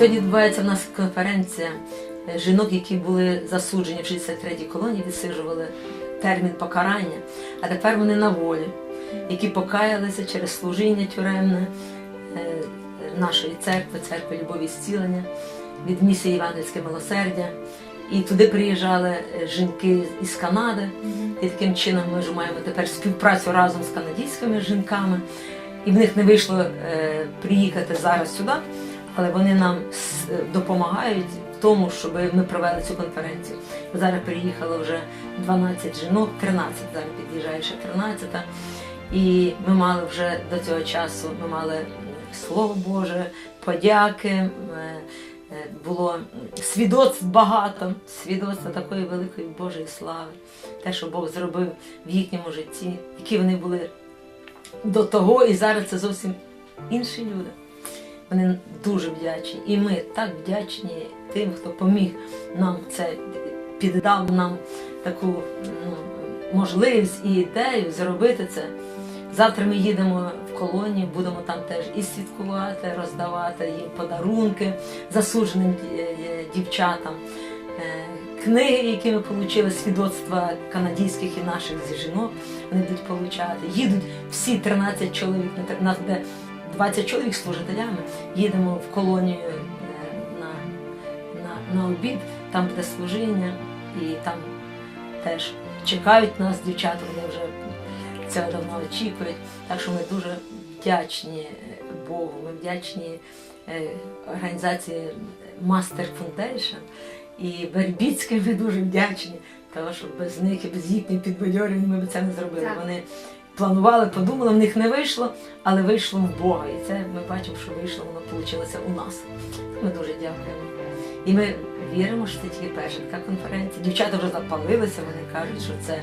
Сьогодні відбувається в нас конференція е, жінок, які були засуджені в 63-й колонії, відсиджували термін покарання, а тепер вони на волі, які покаялися через служіння тюремне е, нашої церкви, церкви любові і зцілення, від місії Івангельське милосердя. І туди приїжджали е, жінки із Канади. І таким чином ми ж маємо тепер співпрацю разом з канадськими жінками. І в них не вийшло приїхати зараз сюди, але вони нам е, допомагають в тому, щоб ми провели цю конференцію. Зараз приїхало вже 12 жінок, 13, зараз під'їжджає ще 13. І ми мали вже до цього часу, ми мали Слово Боже, подяки. е, е, Було свідоцтв багато, свідоцтва такої великої Божої слави, те, що Бог зробив в їхньому житті, які вони були до того, і зараз це зовсім інші люди. Вони дуже вдячні. І ми так вдячні тим, хто поміг нам це, піддав нам таку ну, можливість і ідею зробити це. Завтра ми їдемо в колонію, будемо там теж і святкувати, роздавати їм подарунки засудженим е, е, дівчатам, е, книги, які ми отримали, свідоцтва канадських і наших жінок, вони будуть получати. Їдуть всі 13 чоловік, на буде 20 чоловік з служителями. Їдемо в колонію е, на, на, на обід, там буде служіння, і там теж чекають нас дівчата, вони вже цього давно очікують. Так що ми дуже вдячні Богу, ми вдячні е, організації Master Foundation і Вербіцькій ми дуже вдячні, тому що без них і без їхніх підбадьорень ми б це не зробили. Так. Вони планували, подумали, в них не вийшло, але вийшло в Бога. І це ми бачимо, що вийшло, воно вийшло у нас. Ми дуже дякуємо. І ми віримо, що це тільки перша така конференція. Дівчата вже запалилися, вони кажуть, що це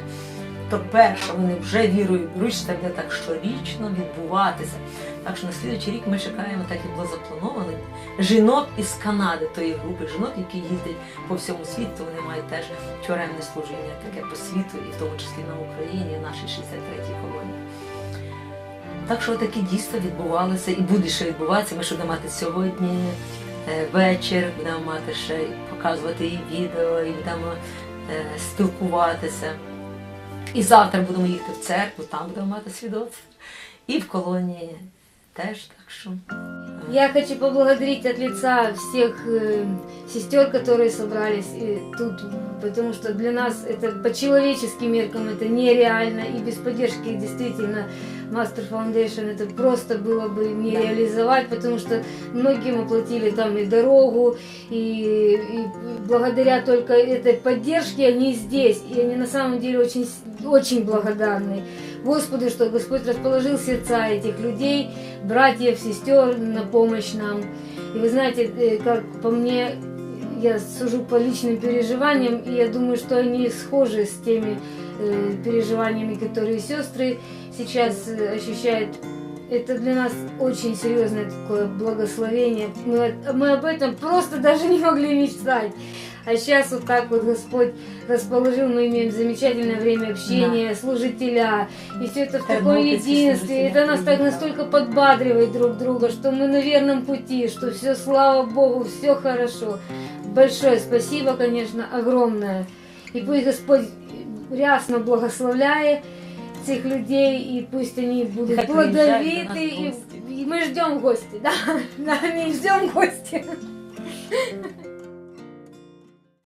то перше, вони вже вірою беруть, що це буде так щорічно відбуватися. Так що на слідуючий рік ми чекаємо, так і було заплановано, жінок із Канади, тої групи жінок, які їздять по всьому світу, вони мають теж тюремне служіння таке по світу, і в тому числі на Україні, в нашій 63-й колонії. Так що такі дійства відбувалися і буде ще відбуватися. Ми ще будемо мати сьогодні е, вечір, будемо мати ще показувати і відео, і будемо е, спілкуватися. І завтра будемо їхати в церкву, там будемо мати свідоцтво. І в колонії теж так що. е, Я хочу поблагодарить от лица всех э, сестер, которые собрались э, тут, потому что для нас это по человеческим меркам это нереально, и без поддержки действительно Master Foundation это просто было бы не Да. реализовать, потому что многим оплатили там и дорогу, и, и благодаря только этой поддержке они здесь, и они на самом деле очень, очень благодарны. Господу, что Господь расположил сердца этих людей, братьев, сестер на помощь нам. И вы знаете, э, как по мне, я сужу по личным переживаниям, и я думаю, что они схожи с теми э, переживаниями, которые сестры сейчас э, ощущают. Это для нас очень серьезное такое благословение. Мы, мы об этом просто даже не могли мечтать. А сейчас вот так вот Господь расположил, мы имеем замечательное время общения, служителя, и все это в таком Тернопільські единстве. служителя Это нас так приїхали. настолько подбадривает друг друга, что мы на верном пути, что все, слава Богу, все хорошо. Большое спасибо, конечно, огромное. И пусть Господь рясно благословляет цих людей, и пусть они будут Хай приїжджають до нас плодовиты. в И, гості. и мы ждем гости, да, да, мы ждем гости.